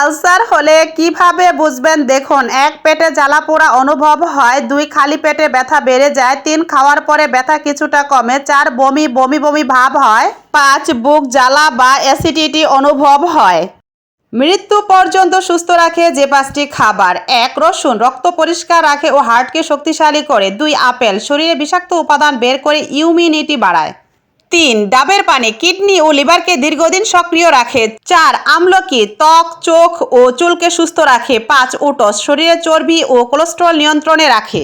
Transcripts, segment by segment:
Ulcer হলে কীভাবে বুঝবেন? দেখুন, এক পেটে জ্বালা পোড়া অনুভব হয়, দুই খালি পেটে ব্যথা বেড়ে যায়, তিন খাওয়ার পরে ব্যথা কিছুটা কমে, চার বমি বমি বমি ভাব হয়, পাঁচ, বুক জ্বালা বা অ্যাসিডিটি অনুভব হয়। মৃত্যু পর্যন্ত সুস্থ রাখে যে পাঁচটি খাবার। এক, রসুন, রক্ত পরিষ্কার রাখে ও হার্টকে শক্তিশালী করে। দুই, আপেল, শরীরে বিষাক্ত উপাদান বের করে ইমিউনিটি বাড়ায়। তিন, ডাবের পানি, কিডনি ও লিভারকে দীর্ঘদিন সক্রিয় রাখে। চার, আমলকি, ত্বক, চোখ ও চুলকে সুস্থ রাখে। পাঁচ ওটস শরীরে চর্বি ও কোলেস্ট্রল নিয়ন্ত্রণে রাখে।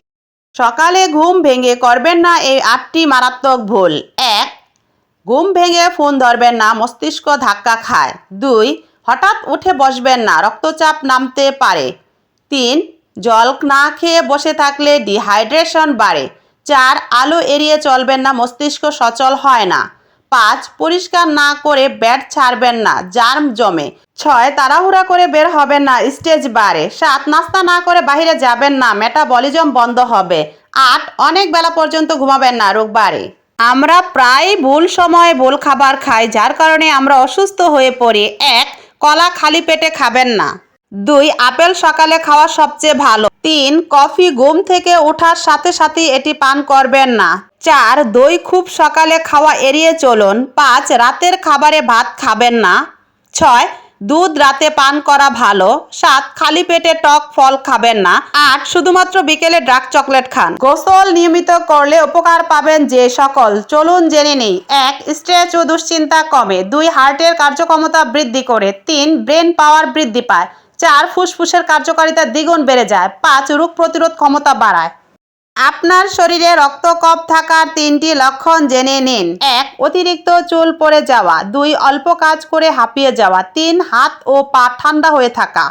সকালে ঘুম ভেঙে করবেন না এই আটটি মারাত্মক ভুল। এক, ঘুম ভেঙে ফোন ধরবেন না, মস্তিষ্ক ধাক্কা খায়। দুই, হঠাৎ উঠে বসবেন না, রক্তচাপ নামতে পারে। তিন জল না খেয়ে বসে থাকলে ডিহাইড্রেশন বাড়ে। চার, আলো এড়িয়ে চলবেন না, মস্তিষ্ক সচল হয় না। পাঁচ, পরিষ্কার না করে ব্যাট ছাড়বেন না, জার্ম জমে। ছয়, তাড়াহুড়া করে বের হবেন না, স্টেজ বাড়ে সাত, নাস্তা না করে বাইরে যাবেন না, মেটাবলিজম বন্ধ হবে। আট, অনেক বেলা পর্যন্ত ঘুমাবেন না, রোগ বাড়ে। আমরা প্রায় ভুল সময়ে ভুল খাবার খাই, যার কারণে আমরা অসুস্থ হয়ে পড়ি। এক, কলা খালি পেটে খাবেন না। দুই, আপেল সকালে খাওয়া সবচেয়ে ভালো। তিন, কফি ঘুম থেকে ওঠার সাথে সাথে এটি পান করবেন না। চার, দই খুব সকালে খাওয়া এড়িয়ে চলুন। পাঁচ, রাতের খাবারে ভাত খাবেন না। ছয়, দুধ রাতে পান করা ভালো। সাত, খালি পেটে টক ফল খাবেন না। আট, শুধুমাত্র বিকেলে ডার্ক চকলেট খান। গোসল নিয়মিত করলে উপকার পাবেন যে সকল। চলুন জেনে নেই। এক, স্ট্রেচ ও দুশ্চিন্তা কমে। দুই, হার্টের কার্যক্ষমতা বৃদ্ধি করে। তিন, ব্রেন পাওয়ার বৃদ্ধি পায়। চার ফুসফুসের কার্যকারিতা দ্বিগুণ বেড়ে যায়। পাঁচ, রোগ প্রতিরোধ ক্ষমতা বাড়ায়। আপনার শরীরে রক্তকপ থাকার তিনটি লক্ষণ জেনে নিন। এক, অতিরিক্ত চুল পড়ে যাওয়া। দুই, অল্প কাজ করে হাঁপিয়ে যাওয়া। তিন, হাত ও পা ঠান্ডা হয়ে থাকা।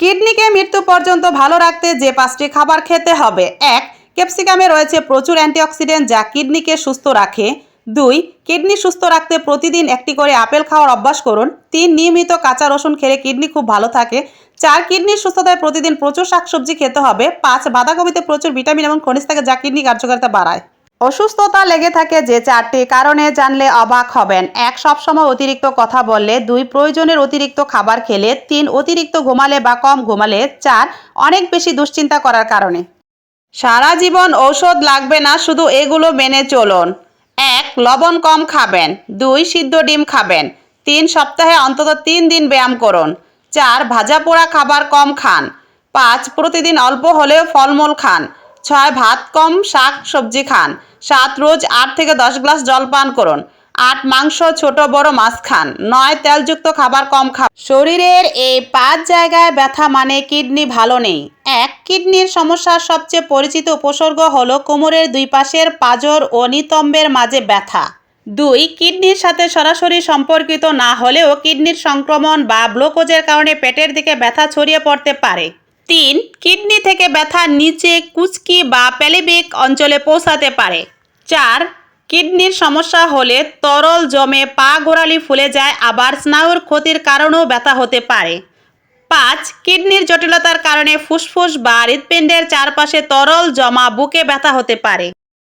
কিডনিকে মৃত্যু পর্যন্ত ভালো রাখতে যে পাঁচটি খাবার খেতে হবে। এক, ক্যাপসিকামে রয়েছে প্রচুর অ্যান্টিঅক্সিডেন্ট যা কিডনিকে সুস্থ রাখে। দুই, কিডনি সুস্থ রাখতে প্রতিদিন একটি করে আপেল খাওয়ার অভ্যাস করুন। তিন, নিয়মিত কাঁচা রসুন খেলে কিডনি খুব ভালো থাকে। চার, কিডনির সুস্থতায় প্রতিদিন প্রচুর শাকসবজি খেতে হবে। পাঁচ, বাঁধাকপিতে প্রচুর ভিটামিন এবং খনিজ থাকে যা কিডনি কার্যকারিতা বাড়ায়। অসুস্থতা লেগে থাকে যে চারটি কারণে জানলে অবাক হবেন। এক, সবসময় অতিরিক্ত কথা বললে। দুই, প্রয়োজনের অতিরিক্ত খাবার খেলে। তিন, অতিরিক্ত ঘুমালে বা কম ঘুমালে। চার, অনেক বেশি দুশ্চিন্তা করার কারণে। সারা জীবন ঔষধ লাগবে না, শুধু এগুলো মেনে চলুন। লবণ কম খাবেন, দুই সিদ্ধ ডিম খাবেন, তিন সপ্তাহে অন্তত তিন দিন ব্যায়াম করুন, চার ভাজা পোড়া খাবার কম খান, পাঁচ প্রতিদিন অল্প হলেও ফলমূল খান, ছয় ভাত কম শাক সবজি খান, সাত রোজ আট থেকে দশ গ্লাস জল পান করুন আট মাংস, ছোট, বড় মাছ খান নয়, তেলযুক্ত খাবার কম খান শরীরের এই পাঁচ জায়গায় ব্যথা মানে কিডনি ভালো নেই। এক, কিডনির সমস্যার সবচেয়ে পরিচিত উপসর্গ হল কোমরের দুই পাশের পাঁজর ও নিতম্বের মাঝে ব্যথা। দুই, কিডনির সাথে সরাসরি সম্পর্কিত না হলেও কিডনির সংক্রমণ বা ব্লকোজের কারণে পেটের দিকে ব্যথা ছড়িয়ে পড়তে পারে। তিন, কিডনি থেকে ব্যথা নিচে কুচকি বা প্যালিবিক অঞ্চলে পৌঁছাতে পারে। চার কিডনির সমস্যা হলে তরল জমে পা গোড়ালি ফুলে যায়, আবার স্নায়ুর ক্ষতির কারণেও ব্যথা হতে পারে। পাঁচ, কিডনির জটিলতার কারণে ফুসফুস বা হৃৎপিণ্ডের চারপাশে তরল জমা বুকে ব্যথা হতে পারে।